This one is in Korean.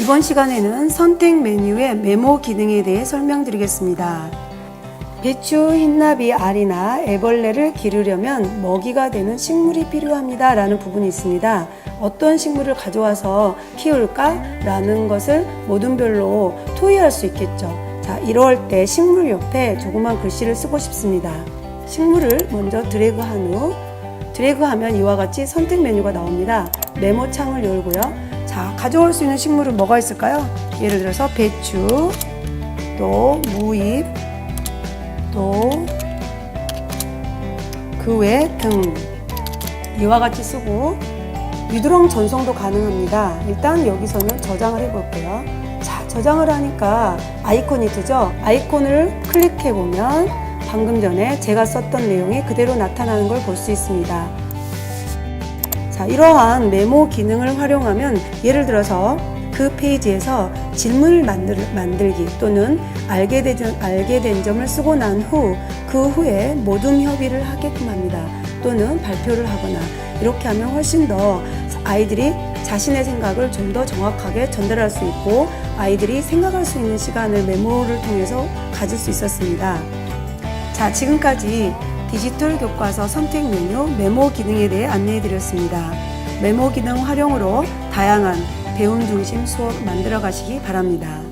이번 시간에는 선택 메뉴의 메모 기능에 대해 설명드리겠습니다. 배추, 흰나비, 알이나 애벌레를 기르려면 먹이가 되는 식물이 필요합니다. 라는 부분이 있습니다. 어떤 식물을 가져와서 키울까? 라는 것을 모든 별로 토의할 수 있겠죠. 자, 이럴 때 식물 옆에 조그만 글씨를 쓰고 싶습니다. 식물을 먼저 드래그한 후 드래그하면 이와 같이 선택 메뉴가 나옵니다. 메모 창을 열고요. 자, 가져올 수 있는 식물은 뭐가 있을까요? 예를 들어서 배추, 또 무잎, 또 그 외 등 이와 같이 쓰고 위드롱 전송도 가능합니다. 일단 여기서는 저장을 해볼게요. 자, 저장을 하니까 아이콘이 뜨죠? 아이콘을 클릭해 보면 방금 전에 제가 썼던 내용이 그대로 나타나는 걸 볼 수 있습니다. 자, 이러한 메모 기능을 활용하면 예를 들어서 그 페이지에서 질문을 만들, 만들기 또는 알게 된, 알게 된 점을 쓰고 난 후 그 후에 모둠 협의를 하게끔 합니다. 또는 발표를 하거나 이렇게 하면 훨씬 더 아이들이 자신의 생각을 좀 더 정확하게 전달할 수 있고 아이들이 생각할 수 있는 시간을 메모를 통해서 가질 수 있었습니다. 자, 지금까지 디지털 교과서 선택 메뉴 메모 기능에 대해 안내해 드렸습니다. 메모 기능 활용으로 다양한 배움 중심 수업 만들어 가시기 바랍니다.